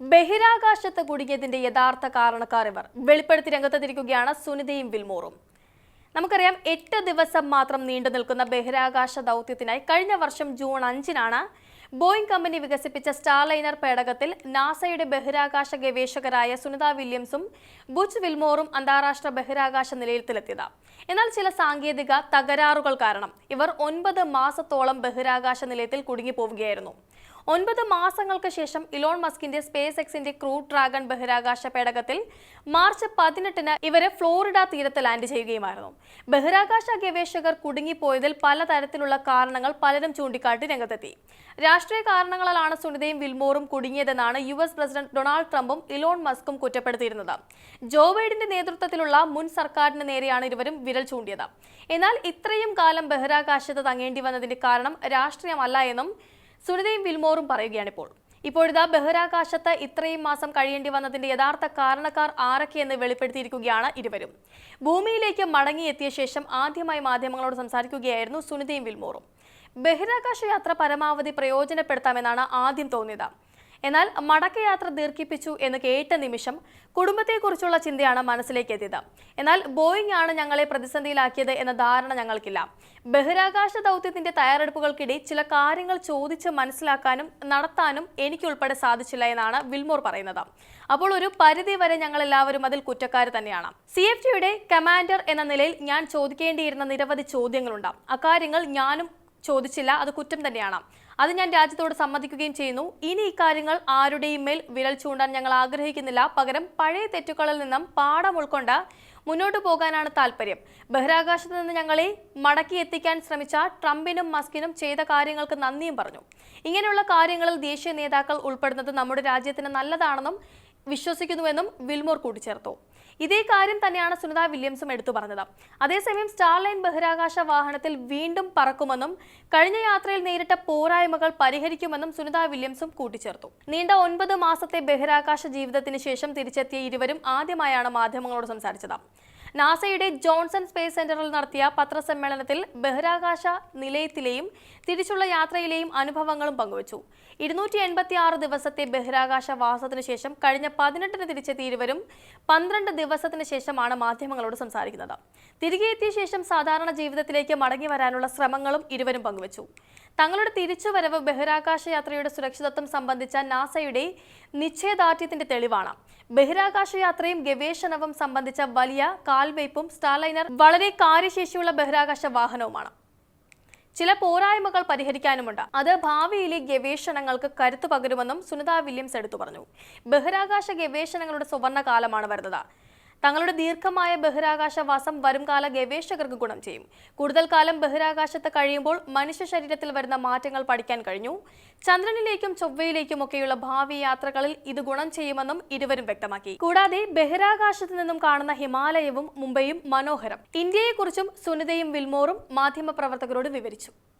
ബഹിരാകാശത്ത് കുടുങ്ങിയതിന്റെ യഥാർത്ഥ കാരണക്കാർ ഇവർ. വെളിപ്പെടുത്തി രംഗത്തെത്തിരിക്കുകയാണ് സുനിതയും വിൽമോറും. നമുക്കറിയാം എട്ട് ദിവസം മാത്രം നീണ്ടു നിൽക്കുന്ന ബഹിരാകാശ ദൗത്യത്തിനായി കഴിഞ്ഞ വർഷം ജൂൺ അഞ്ചിനാണ് ബോയിങ് കമ്പനി വികസിപ്പിച്ച സ്റ്റാർലൈനർ പേടകത്തിൽ നാസയുടെ ബഹിരാകാശ ഗവേഷകരായ സുനിത വില്യംസും ബുച്ച് വിൽമോറും അന്താരാഷ്ട്ര ബഹിരാകാശ നിലയത്തിലെത്തിയത്. എന്നാൽ ചില സാങ്കേതിക തകരാറുകൾ കാരണം ഇവർ ഒൻപത് മാസത്തോളം ബഹിരാകാശ നിലയത്തിൽ കുടുങ്ങിപ്പോവുകയായിരുന്നു. ഒൻപത് മാസങ്ങൾക്ക് ശേഷം ഇലോൺ മസ്കിന്റെ സ്പേസ് എക്സിന്റെ ക്രൂ ഡ്രാഗൺ ബഹിരാകാശ പേടകത്തിൽ മാർച്ച് പതിനെട്ടിന് ഇവരെ ഫ്ലോറിഡ തീരത്ത് ലാൻഡ് ചെയ്യുകയുമായിരുന്നു. ബഹിരാകാശ ഗവേഷകർ കുടുങ്ങിപ്പോയതിൽ പലതരത്തിലുള്ള കാരണങ്ങൾ പലരും ചൂണ്ടിക്കാട്ടി രംഗത്തെത്തി. രാഷ്ട്രീയ കാരണങ്ങളാണ് സുനിതയും വിൽമോറും കുടുങ്ങിയതെന്നാണ് യു എസ് പ്രസിഡന്റ് ഡൊണാൾഡ് ട്രംപും ഇലോൺ മസ്കും കുറ്റപ്പെടുത്തിയിരുന്നത്. ജോ ബൈഡന്റെ നേതൃത്വത്തിലുള്ള മുൻ സർക്കാരിന് നേരെയാണ് ഇരുവരും വിരൽ ചൂണ്ടിയത്. എന്നാൽ ഇത്രയും കാലം ബഹിരാകാശത്ത് തങ്ങേണ്ടി വന്നതിന്റെ കാരണം രാഷ്ട്രീയമല്ല എന്നും സുനിതയും വിൽമോറും പറയുകയാണിപ്പോൾ. ഇപ്പോഴിതാ ബഹിരാകാശത്ത് ഇത്രയും മാസം കഴിയേണ്ടി വന്നതിന്റെ യഥാർത്ഥ കാരണക്കാർ ആരൊക്കെയെന്ന് വെളിപ്പെടുത്തിയിരിക്കുകയാണ് ഇരുവരും. ഭൂമിയിലേക്ക് മടങ്ങിയെത്തിയ ശേഷം ആദ്യമായി മാധ്യമങ്ങളോട് സംസാരിക്കുകയായിരുന്നു സുനിതയും വിൽമോറും. ബഹിരാകാശ യാത്ര പരമാവധി പ്രയോജനപ്പെടുത്താമെന്നാണ് ആദ്യം തോന്നിയത്. എന്നാൽ മടക്കയാത്ര ദീർഘിപ്പിച്ചു എന്ന് കേട്ട നിമിഷം കുടുംബത്തെക്കുറിച്ചുള്ള ചിന്തയാണ് മനസ്സിലേക്ക് എത്തിയത് എന്നാൽ ബോയിങ് ആണ് ഞങ്ങളെ പ്രതിസന്ധിയിലാക്കിയത് എന്ന ധാരണ ഞങ്ങൾക്കില്ല. ബഹിരാകാശ ദൗത്യത്തിന്റെ തയ്യാറെടുപ്പുകൾക്കിടെ ചില കാര്യങ്ങൾ ചോദിച്ച് മനസ്സിലാക്കാനും നടത്താനും എനിക്കുൾപ്പെടെ സാധിച്ചില്ല എന്നാണ് വിൽമോർ പറയുന്നത്. അപ്പോൾ ഒരു പരിധി വരെ ഞങ്ങൾ എല്ലാവരും അതിൽ കുറ്റക്കാർ തന്നെയാണ്. സി എഫ് ടിയുടെ കമാൻഡർ എന്ന നിലയിൽ ഞാൻ ചോദിക്കേണ്ടിയിരുന്ന നിരവധി ചോദ്യങ്ങളുണ്ട് അക്കാര്യങ്ങൾ ഞാനും ചോദിച്ചില്ല. അത് കുറ്റം തന്നെയാണ്. അത് ഞാൻ രാജ്യത്തോട് സമ്മതിക്കുകയും ചെയ്യുന്നു. ഇനി ഇക്കാര്യങ്ങൾ ആരുടെയും മേൽ വിരൽ ചൂണ്ടാൻ ഞങ്ങൾ ആഗ്രഹിക്കുന്നില്ല. പകരം പഴയ തെറ്റുകളിൽ നിന്നും പാഠം ഉൾക്കൊണ്ട് മുന്നോട്ട് പോകാനാണ് താല്പര്യം ബഹിരാകാശത്ത് നിന്ന് ഞങ്ങളെ മടക്കി എത്തിക്കാൻ ശ്രമിച്ച ട്രംപിനും മസ്കിനും ചെയ്ത കാര്യങ്ങൾക്ക് നന്ദിയും പറഞ്ഞു. ഇങ്ങനെയുള്ള കാര്യങ്ങളിൽ ദേശീയ നേതാക്കൾ ഉൾപ്പെടുന്നത് നമ്മുടെ രാജ്യത്തിന് നല്ലതാണെന്നും വിശ്വസിക്കുന്നുവെന്നും വിൽമോർ കൂട്ടിച്ചേർത്തു. ഇതേ കാര്യം തന്നെയാണ് സുനിത വില്യംസും എടുത്തു പറഞ്ഞത്. അതേസമയം സ്റ്റാർലൈൻ ബഹിരാകാശ വാഹനത്തിൽ വീണ്ടും പറക്കുമെന്നും കഴിഞ്ഞ യാത്രയിൽ നേരിട്ട പോരായ്മകൾ പരിഹരിക്കുമെന്നും സുനിത വില്യംസും കൂട്ടിച്ചേർത്തു. നീണ്ട ഒൻപത് മാസത്തെ ബഹിരാകാശ ജീവിതത്തിന് ശേഷം തിരിച്ചെത്തിയ ഇരുവരും ആദ്യമായാണ് മാധ്യമങ്ങളോട് സംസാരിച്ചത്. നാസയുടെ ജോൺസൺ സ്പേസ് സെന്ററിൽ നടത്തിയ പത്രസമ്മേളനത്തിൽ ബഹിരാകാശ നിലയത്തിലെയും തിരിച്ചുള്ള യാത്രയിലെയും അനുഭവങ്ങളും പങ്കുവച്ചു. ഇരുന്നൂറ്റി എൺപത്തി ആറ് ദിവസത്തെ ബഹിരാകാശ വാസത്തിനു ശേഷം കഴിഞ്ഞ പതിനെട്ടിന് തിരിച്ചെത്തിയ ഇരുവരും പന്ത്രണ്ട് ദിവസത്തിന് ശേഷമാണ് മാധ്യമങ്ങളോട് സംസാരിക്കുന്നത്. തിരികെ എത്തിയ ശേഷം സാധാരണ ജീവിതത്തിലേക്ക് മടങ്ങി വരാനുള്ള ശ്രമങ്ങളും ഇരുവരും പങ്കുവച്ചു. തങ്ങളുടെ തിരിച്ചുവരവ് ബഹിരാകാശ യാത്രയുടെ സുരക്ഷിതത്വം സംബന്ധിച്ച നാസയുടെ നിശ്ചയദാർഢ്യത്തിന്റെ തെളിവാണ്. ബഹിരാകാശ യാത്രയും ഗവേഷണവും സംബന്ധിച്ച വലിയ കാൽവയ്പും സ്റ്റാർലൈനർ വളരെ കാര്യശേഷിയുള്ള ബഹിരാകാശ വാഹനവുമാണ്. ചില പോരായ്മകൾ പരിഹരിക്കാനുമുണ്ട്. അത് ഭാവിയിലെ ഗവേഷണങ്ങൾക്ക് കരുത്തു പകരുമെന്നും സുനിത വില്യംസ് എടുത്തു പറഞ്ഞു. ബഹിരാകാശ ഗവേഷണങ്ങളുടെ സുവർണ കാലമാണ് വരുന്നത്. തങ്ങളുടെ ദീർഘമായ ബഹിരാകാശവാസം വരുംകാല ഗവേഷകർക്ക് ഗുണം ചെയ്യും. കൂടുതൽ കാലം ബഹിരാകാശത്ത് കഴിയുമ്പോൾ മനുഷ്യ ശരീരത്തിൽ വരുന്ന മാറ്റങ്ങൾ പഠിക്കാൻ കഴിഞ്ഞു. ചന്ദ്രനിലേക്കും ചൊവ്വയിലേക്കും ഒക്കെയുള്ള ഭാവി യാത്രകളിൽ ഇത് ഗുണം ചെയ്യുമെന്നും ഇരുവരും വ്യക്തമാക്കി. കൂടാതെ ബഹിരാകാശത്ത് നിന്നും കാണുന്ന ഹിമാലയവും മുംബൈയും മനോഹരം. ഇന്ത്യയെക്കുറിച്ചും സുനിതയും വിൽമോറും മാധ്യമപ്രവർത്തകരോട് വിവരിച്ചു.